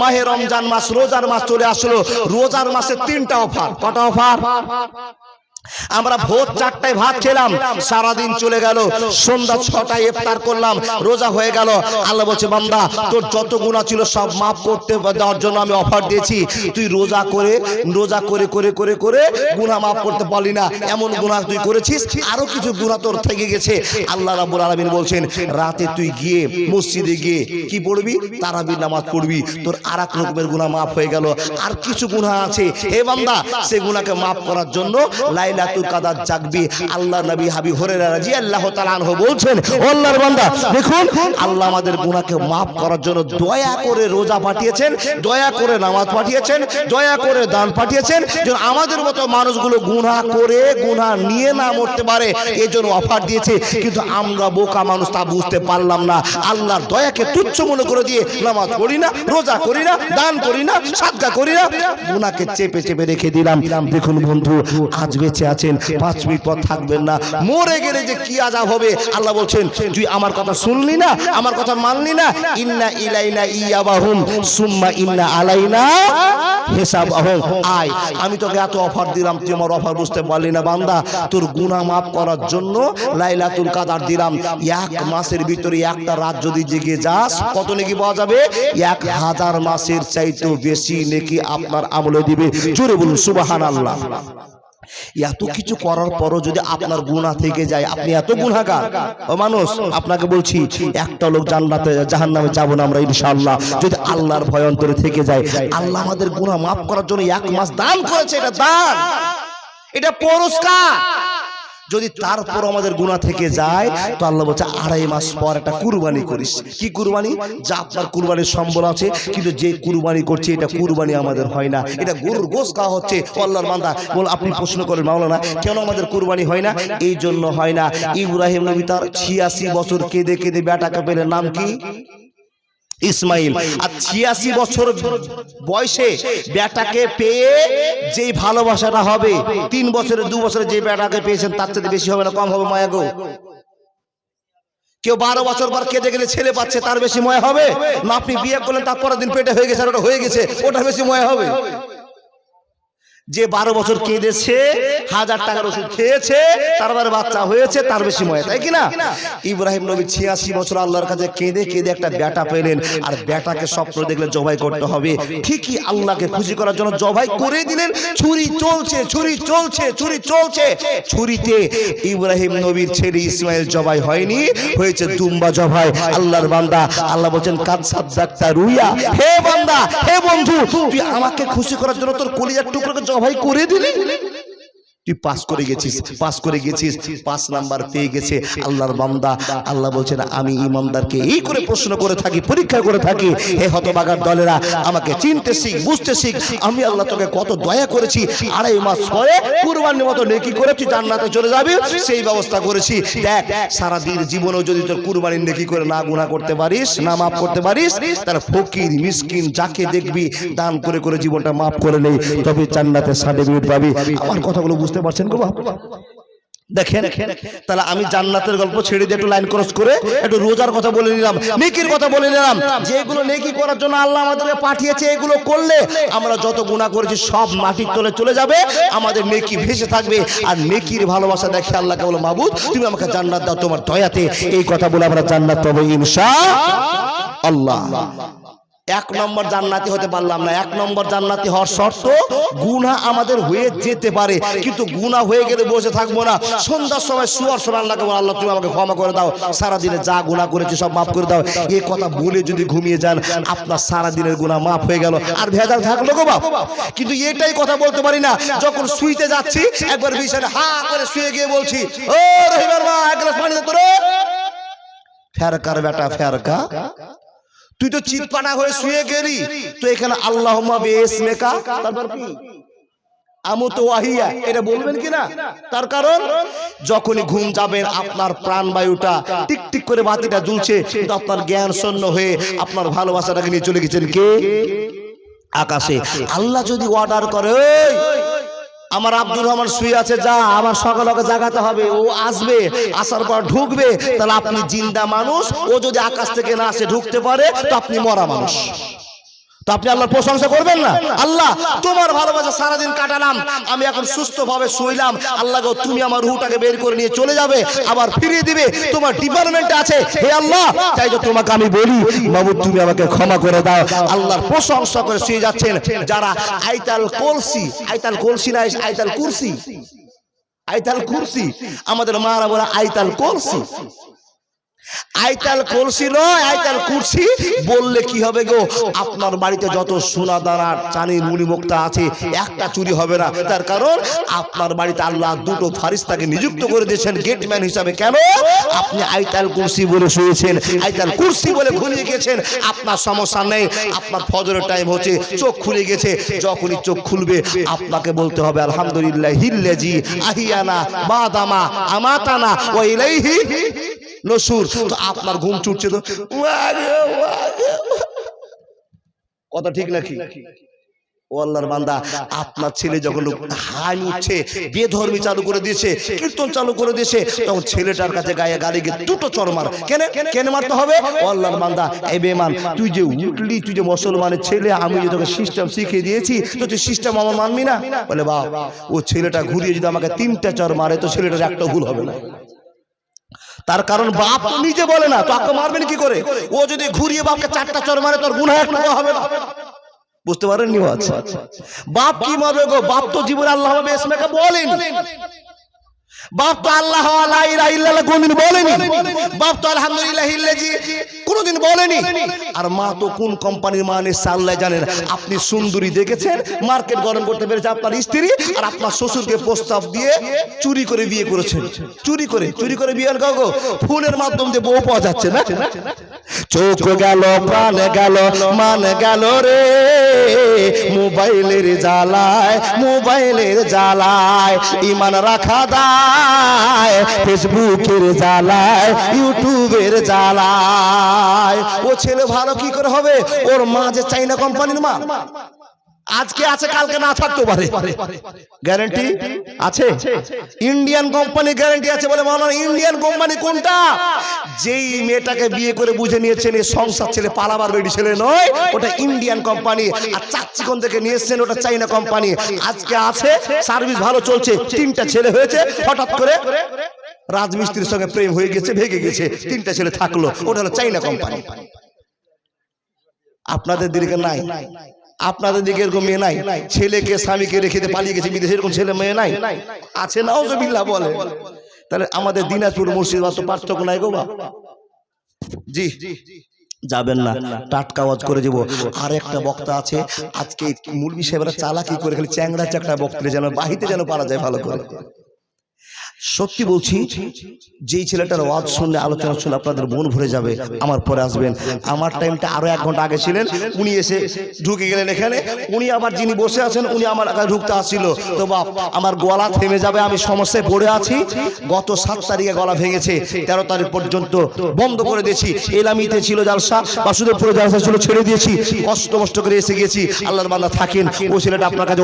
মাহে রমজান মাস রোজার মাস চলে আসলো। রোজার মাসে তিনটা অফার। কটা অফার? আমরা ভোর চারটায় ভাত খেলাম সারাদিন চলে গেল সন্ধ্যা ছটায় ইফতার করলাম রোজা হয়ে গেল। আল্লাহ বলছে বান্দা তোর যত গুণা ছিল সব মাফ করতে দেওয়ার জন্য আমি অফার দিয়েছি। তুই রোজা করে রোজা করে করে করে করে গুণা মাফ করতে পারলি না। এমন গুণা তুই করেছিস? আরও কিছু গুণা তোর থেকে গেছে। আল্লাহ রাব্বুল আলামিন বলছেন রাতে তুই গিয়ে মসজিদে গিয়ে কি পড়বি? তারাবির নামাজ পড়বি। তোর আর এক রকমের গুণা মাফ হয়ে গেল। আর কিছু গুণা আছে হে বান্দা সে গুণাকে মাফ করার জন্য লাইলাতুল কাদার জাগবি। আল্লাহ নবী হাবি হরেরা রাজি আল্লাহ তাআলা আনহু বলছেন আল্লাহর বান্দা দেখুন আল্লাহ আমাদের গুনাহকে মাফ করার জন্য দয়া করে রোজা পাঠিয়েছেন দয়া করে নামাজ পাঠিয়েছেন দয়া করে দান পাঠিয়েছেন। যেন আমাদের মতো মানুষগুলো গুনাহ করে গুনাহ নিয়ে না মরতে পারে এই জন্য অফার দিয়েছে। কিন্তু আমরা বোকা মানুষ তা বুঝতে পারলাম না। আল্লাহর দয়াকে তুচ্ছ মনে করে দিয়ে নামাজ পড়ি না রোজা করি না দান করি না সাদকা করি না। গুনাহকে চেপে চেপে রেখে দিলাম। দেখুন বন্ধু আজ বেঁচে আছেন, পাঁচ মিনিট পর থাকবেন না। মরে গেলে যে কি আজাব হবে? আল্লাহ বলছেন, তুই আমার কথা শুনলি না? আমার কথা মানলি না? ইন্না ইলাইনা ইয়াবাহুম, সুম্মা ইন্না আলাইনা হিসাব আয়, আমি তোকে এত অফার দিলাম, তুই আমার অফার বুঝতে পারলি না, বান্দা। তোর গুনাহ মাফ করার জন্য লাইলাতুল কাদার দিলাম। এক মাসের ভিতরে একটা রাত যদি জেগে যাস, কত নাকি পাওয়া যাবে? এক হাজার মাসের চাইতেও বেশি নাকি আপনার আমলে দিবে। জোরে বলুন, সুবহানাল্লাহ। এত কিছু করার পরও যদি আপনার গুণা থেকে যায় আপনি এত গুণাগার ও মানুষ আপনাকে বলছি একটা লোক জান্নাতে জাহান নামে যাব না আমরা ইনশাআল্লাহ। যদি আল্লাহর ভয় অন্তরে থেকে যায় আল্লাহ আমাদের গুণা মাফ করার জন্য এক মাস দান। করেছে এটা দান। এটা পুরস্কার। যদি তারপর আমাদের গুণা থেকে যায় তো আল্লাহ বলছে আড়াই মাস পর একটা কুরবানি করিস। কি কুরবানি? যা আপনার কুরবানির সম্বল আছে কিন্তু যে কুরবানি করছে এটা কুরবানি আমাদের হয় না। এটা গরুর গোস খাওয়া হচ্ছে আল্লাহর বান্দা। বল আপনি প্রশ্ন করেন মাওলানা কেন আমাদের কুরবানি হয় না? এই জন্য হয় না। ইব্রাহিম নবী তার ছিয়াশি বছর কেঁদে কেঁদে বেটাকে পেলে নাম কি? ইসমাইল আর ছিয়াশি বছর বয়সে বেটাকে পেয়ে যেই ভালোবাসাটা হবে তিন বছরে দু বছরে যে বেটাকে পেয়েছেন তার চেয়ে বেশি হবে না কম হবে মায়া গো। কেউ বারো বছর পর কেটে গেলে ছেলে পাচ্ছে তার বেশি ময়া হবে? না আপনি বিয়ে করলেন তার পরের দিন পেটে হয়ে গেছে আর ওটা হয়ে গেছে ওটা বেশি ময়া হবে। যে বারো বছর কেঁদেছে হাজার টাকার ওষুধ খেয়েছে তারপরে বাচ্চা হয়েছে তার বেশি ময় তাই কি না ইব্রাহিম নবী ছিয়াশি বছর আল্লাহর কাছে কেঁদে কেঁদে একটা বেটা পেলেন আর বেটাকে স্বপ্ন দেখলে জবাই করতে হবে। ঠিকই আল্লাহকে খুশি করার জন্য জবাই করে দিলেন। ছুরি চলছে ছুরি চলছে ছুরি চলছে। ছুরিতে ইব্রাহিম নবীর ছেলে ইসমাইল জবাই হয়নি হয়েছে দুম্বা জবাই। আল্লাহর বান্দা আল্লাহ বলছেন কাদ সাদ্দাক্তা রুইয়া। হে বান্দা হে বন্ধু তুই আমাকে খুশি করার জন্য তোর কলিজার টুকরোকে জবাই করে দিলি? তুই পাস করে গেছিস পাস করে গেছিস পাঁচ নাম্বার পেয়ে গেছে আল্লাহর বান্দা। আল্লাহ বলছেন আমি ইমানদারকে এই করে প্রশ্ন করে থাকি পরীক্ষা করে থাকি। হে হতবাগার দলেরা আমাকে চিনতে শিখ বুঝতে শিখ আমি আল্লাহ তোকে কত দয়া করেছি আড়াই মাস পরে কুরবানির মতো নেকি করে তুই জান্নাতে চলে যাবি সেই ব্যবস্থা করেছি। দেখ সারা দিন জীবনেও যদি তোর কুরবানির নেকি করে না গুনাহ করতে পারিস না মাফ করতে পারিস তার ফকির মিসকিন যাকে দেখবি দান করে করে জীবনটা মাফ করে নেই তবে জান্নাতে সার্টিফিকেট পাবি আমার কথাগুলো বুঝতে পারছেন গো বাবা? দেখেন, তাহলে আমি জান্নাতের গল্প ছেড়ে দিয়ে একটু লাইন ক্রস করে একটু রোজার কথা বলে নিলাম, নেকির কথা বলে নিলাম। যেগুলো নেকি করার জন্য আল্লাহ আমাদেরকে পাঠিয়েছে, এগুলো করলে আমরা যত গুণা করেছি সব মাটির তলে চলে যাবে, আমাদের নেকি ভেসে থাকবে। আর নেকির ভালোবাসা দেখে আল্লাহকে বলো, মাবুদ, তুমি আমাকে জান্নাত দাও তোমার দয়াতে। এই কথা বলে আমরা জান্নাত পাবো ইনশা আল্লাহ। এক নম্বর জান্নাতি হতে পারলাম না। এক নম্বর জান্নাতি হওয়ার শর্ত গুণা আমাদের হয়ে যেতে পারে, কিন্তু গুণা হয়ে গেলে বসে থাকব না। সন্ধ্যার সময় শুয়ার সময় আল্লাহকে আল্লাহ, তুমি আমাকে ক্ষমা করে দাও। সারা দিনে যা গুণা করেছি সব মাফ করে দাও। এই কথা বলে যদি ঘুমিয়ে যান, আপনার সারা দিনের গুণা মাফ হয়ে গেল। আর ভেজাল থাকল গো বাপ। কিন্তু এটাই কথা বলতে পারি না। যখন শুইতে যাচ্ছি, একবার বিছানে হা করে শুয়ে গিয়ে বলছি, ও রহিবার মা, এক গ্লাস পানি ফেরকার বেটা, ফেরকা। তুই তো চিৎপানা হয়ে শুয়ে গেলি। তো এখানে আল্লাহ বেশ মেকা তারপর কি? আমু তো ওয়াহিয়া। এটা বলবেন কিনা? তার কারণ যখনই ঘুম যাবেন আপনার প্রাণবায়ুটা টিক টিক করে বাতিটা জ্বলছে কিন্তু আপনার জ্ঞান শূন্য হয়ে আপনার ভালোবাসাটাকে নিয়ে চলে গেছেন কে? আকাশে। আল্লাহ যদি অর্ডার করে "এই, আমার আব্দুর রহমান শুয়ে আছে, যা, আমার সকাল ওকে জাগাতে হবে। ও আসবে, আসার পর ঢুকবে, তাহলে আপনি জিন্দা মানুষ, ও যদি আকাশ থেকে না আসে, ঢুকতে পারে, তো আপনি মরা মানুষ। তো আপনি আল্লাহর প্রশংসা করবেন না? আল্লাহ তোমার ভালোবাসা সারাদিন কাটালাম। আমি এখন সুস্থভাবে শুইলাম। আল্লাহ গো তুমি আমার রুহটাকে বের করে নিয়ে চলে যাবে আবার ফিরিয়ে দিবে। তোমার ডিপার্টমেন্টে আছে। হে আল্লাহ তাই তো তোমাকে আমি বলি বাবু তুমি আমাকে ক্ষমা করে দাও। আল্লাহর প্রশংসা করে শুয়ে যাচ্ছেন যারা আইতাল কলসি আইতাল কলসি না আইতাল কুরসি। আইতাল কুরসি। আমাদের মারা বলে আইতাল কলসি। আইতাল কলসি নয়, আইতাল কুরসি বললে কি হবে গো? আপনার বাড়িতে যত সোনা দানা চানির মুড়িমুক্তা আছে, একটা চুরি হবে না। তার কারণ আপনার বাড়িতে আল্লাহ দুটো ফারিস্তাকে নিযুক্ত করে দিয়েছেন গেটম্যান হিসাবে। কেন? আপনি আইতাল কুরসি বলে শুয়েছেন, আইতাল কুরসি বলে ঘুরিয়ে গেছেন। আপনার সমস্যা নেই, আপনার ফজরের টাইম হচ্ছে, চোখ খুলে গেছে। যখনই চোখ খুলবে, আপনাকে বলতে হবে আলহামদুলিল্লাহ হিল্লেজি আহিয়ানা বাদামা আমাতানা ও ইলাইহি নসুর আপনার ঘুম ছুটছে তো। কথা ঠিক নাকি? আপনার ছেলে যখন হাই উঠছে, বেধর্মী চালু করে দিয়েছে, কীর্তন চালু করে দিয়েছে, তখন ছেলেটার কাছে গায়ে গালি গিয়ে দুটো চর মার। কেন? কেন মারতে হবে? ও আল্লাহর বান্দা এই বেমান তুই যে উঠলি, তুই যে মুসলমানের ছেলে, আমি যে তোকে সিস্টেম শিখিয়ে দিয়েছি, তো তুই সিস্টেম আমার মানবি না? বলে বাপ, ও ছেলেটা ঘুরিয়ে যদি আমাকে তিনটা চর মারে, তো ছেলেটার একটা ভুল হবে না। তার কারণ বাপ তো নিজে বলে না তাকে মারবেন কি করে? ও যদি ঘুরিয়ে বাপকে চারটা চর মারে তোর গুনাহ একটু হবে না। বুঝতে পারেন নি আচ্ছা বাপ কি মারবে গো? বাপ তো জীবনে আল্লাহ হবে বলেন। বাপ তো আল্লাহ কোনদিন বলেনি। বাপ তো আলহামদুলিল্লাহ কোনদিন বলেনি। আর মা তো কোন কোম্পানির মা নিশ্চয় আল্লাহ জানেন। আপনি সুন্দরী দেখেছেন মার্কেট গরম করতে পেরেছে আপনার স্ত্রী আর আপনার শ্বশুরকে প্রস্তাব দিয়ে চুরি করে বিয়ে করেছেন। চুরি করে চুরি করে বিয়ে কাউ গো ফোনের মাধ্যম দিয়ে বউ পাওয়া যাচ্ছে না? চোখ গেল প্রাণ গেল মান গেল রে। মোবাইলের জ্বালায় মোবাইলের জ্বালায়, ইমান রাখা দায় ফেসবুকের জ্বালায়, ইউটিউবের জ্বালায়। ও ছেলে ভালো কি করে হবে? ওর মা যে চাইনা কোম্পানির মা। আজকে আছে কালকে না থাকতে পারে। গ্যারান্টি আছে? ইন্ডিয়ান কোম্পানি গ্যারান্টি আছে বলে মানা ইন্ডিয়ান কোম্পানি কোনটা? যেই মেয়েটাকে বিয়ে করে বুঝে নিয়েছেন এই সংসার ছেলে পালাবার বেডি ছেলে নয় ওটা ইন্ডিয়ান কোম্পানি আর চাচ্চিকন থেকে নিয়ে এসছেন ওটা চাইনা কোম্পানি আজকে আছে সার্ভিস ভালো চলছে তিনটা ছেলে হয়েছে হঠাৎ করে রাজমিস্ত্রির সঙ্গে প্রেম হয়ে গেছে ভেগে গেছে তিনটা ছেলে থাকল ওটা হলো চাইনা কোম্পানি আপনাদের দিকে নাই। আপনাদের দিকে এরকম মেয়ে নাই। ছেলেকে, স্বামীকে রেখে পালিয়ে গেছে বিদেশে, এরকম ছেলে মেয়ে নাই। আছে নাও জবিল্লা বলে। তাহলে আমাদের দিনাজপুর মুর্শিদাবাদ তো পার্থক্য নাই গো বাপ। জি। যাবেন না। টাটকা আওয়াজ করে দেবো। আর একটা বক্তা আছে। আজকে মুরগি সাহেবরা চালাকি করে খালি চ্যাংড়া চাকড়া বক্তা যেন বাহিতে যেন পারা যায় ভালো করে। সত্যি বলছি, যেই ছেলেটার ওয়াজ শুনলে আলোচনা শুনলে আপনাদের মন ভরে যাবে, আমার পরে আসবেন। আমার টাইমটা আরও এক ঘণ্টা আগে ছিলেন, উনি এসে ঢুকে গেলেন এখানে। উনি আবার যিনি বসে আছেন, উনি আমার কাছে ঢুকতে আসছিল। তো বাপ, আমার গলা থেমে যাবে, আমি সমস্যায় পড়ে আছি। গত সাত তারিখে গলা ভেঙেছে, তেরো তারিখ পর্যন্ত বন্ধ করে দিয়েছি। এলামিতে ছিল জালসা, বাসুদেবপুরে জালসা ছিল ছেড়ে দিয়েছি। কষ্ট মষ্ট করে এসে গেছি। আল্লাহর বান্দা থাকেন, ও ছেলেটা আপনার কাছে